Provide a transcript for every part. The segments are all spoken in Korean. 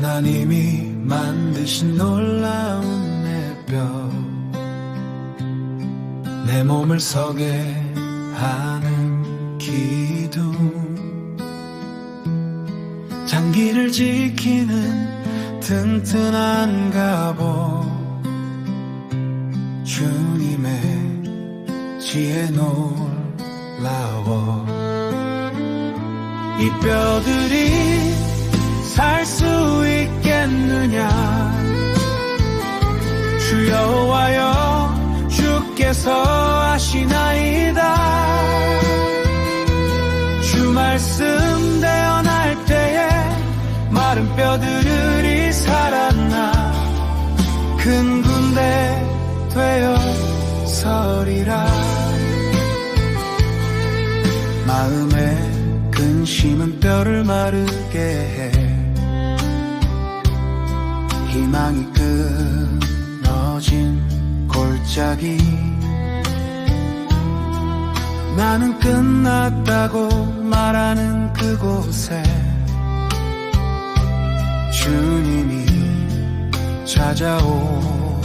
주님이 만드신 놀라운 내뼈내 몸을 서게 하는 기둥 장기를 지키는 튼튼한 갑옷. 주님의 지혜 놀라워. 이 뼈들이 있겠느냐? 주여와여 주께서 하시나이다. 주 말씀 대언할 때에 마른 뼈들이 살았나? 큰 군대 되어 서리라. 마음의 근심은 뼈를 마르게 해 희망이 끊어진 골짜기. 나는 끝났다고 말하는 그곳에 주님이 찾아오셨네.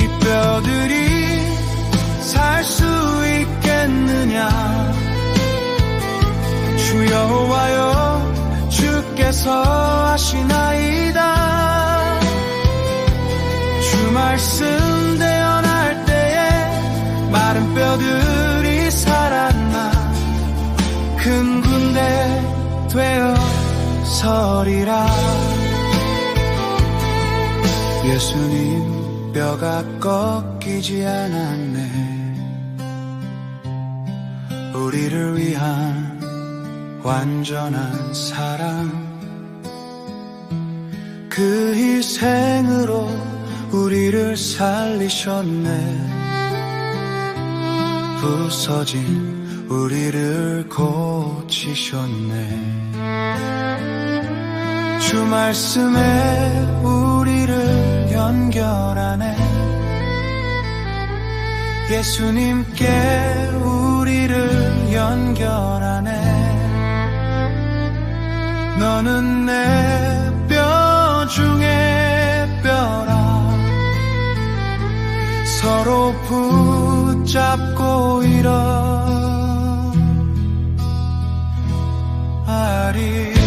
이 뼈들이 살 수 있겠느냐? 주여와여 주께서 말씀 대언할 때에 마른 뼈들이 살았나 큰 군대 되어 서리라. 예수님 뼈가 꺾이지 않았네. 우리를 위한 완전한 사랑. 그 희생으로 우리를 살리셨네. 부서진 우리를 고치셨네. 주 말씀에 우리를 연결하네. 예수님께 우리를 연결하네. 너는 내 뼈 중에 서로 붙잡고 일어. 아리